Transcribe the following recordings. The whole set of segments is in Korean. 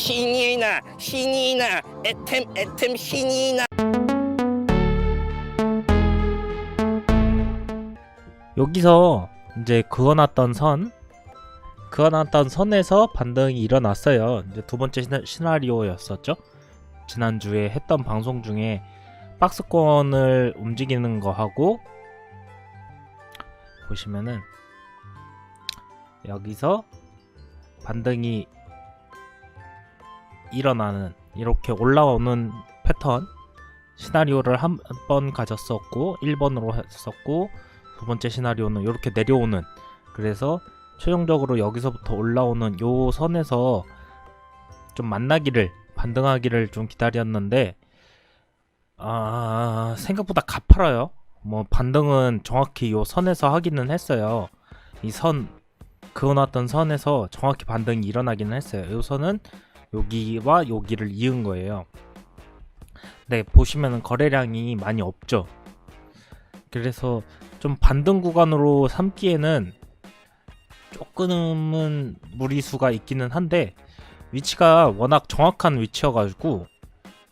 신이 나 신이 나 애템 애템 신이 나 여기서 이제 그어놨던 선 그어놨던 선에서 반등이 일어났어요. 이제 두 번째 시나, 시나리오였었죠. 지난주에 했던 방송 중에 박스권을 움직이는 거 하고 보시면은 여기서 반등이 일어나는 이렇게 올라오는 패턴 시나리오를 한 번 가졌었고 1번으로 했었고 두 번째 시나리오는 이렇게 내려오는. 그래서 최종적으로 여기서부터 올라오는 요 선에서 좀 만나기를 반등하기를 좀 기다렸는데 아 생각보다 가파라요. 뭐 반등은 정확히 요 선에서 하기는 했어요. 이 선 그어놨던 선에서 정확히 반등이 일어나기는 했어요. 요 선은 여기와 여기를 이은 거예요 네 보시면은 거래량이 많이 없죠 그래서 좀 반등 구간으로 삼기에는 조금은 무리수가 있기는 한데 위치가 워낙 정확한 위치여가지고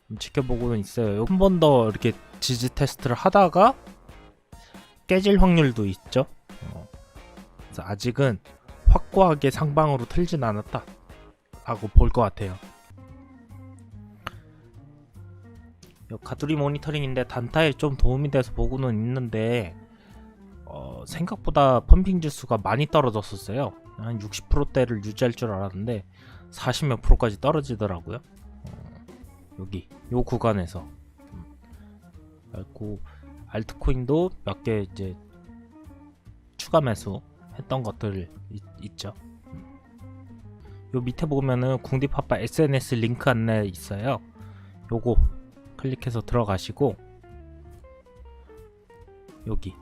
좀 지켜보고는 있어요. 한 번 더 이렇게 지지 테스트를 하다가 깨질 확률도 있죠. 어, 아직은 확고하게 상방으로 틀진 않았다. 라고 볼 것 같아요. 요 가두리 모니터링인데 단타에 좀 도움이 돼서 보고는 있는데 어, 생각보다 펌핑 지수가 많이 떨어졌었어요. 한 60%대를 유지할 줄 알았는데 40몇 프로까지 떨어지더라고요. 어, 여기 요 구간에서 음. 그리고 알트코인도 몇 개 이제 추가 매수 했던 것들 있, 있죠. 음. 요 밑에 보면은 궁디파파 SNS 링크 안내 있어요. 요거 클릭해서 들어가시고 여기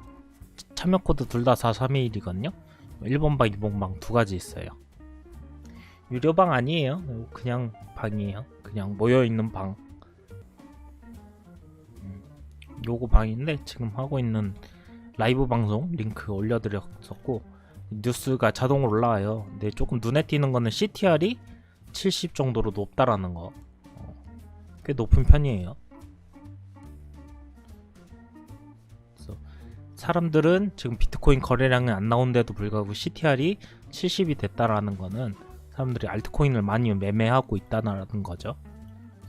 참여 코드 둘 다 4321이거든요. 1번 방, 2번 방 두 가지 있어요. 유료 방 아니에요. 그냥 방이에요. 그냥 모여 있는 방. 음, 요거 방인데 지금 하고 있는 라이브 방송 링크 올려드렸었고 뉴스가 자동으로 올라와요. 근데 조금 눈에 띄는 거는 CTR이 70 정도로 높다라는 거. 어, 꽤 높은 편이에요. 사람들은 지금 비트코인 거래량이 안 나온데도 불구하고 CTR이 70이 됐다라는 거는 사람들이 알트코인을 많이 매매하고 있다는 거죠.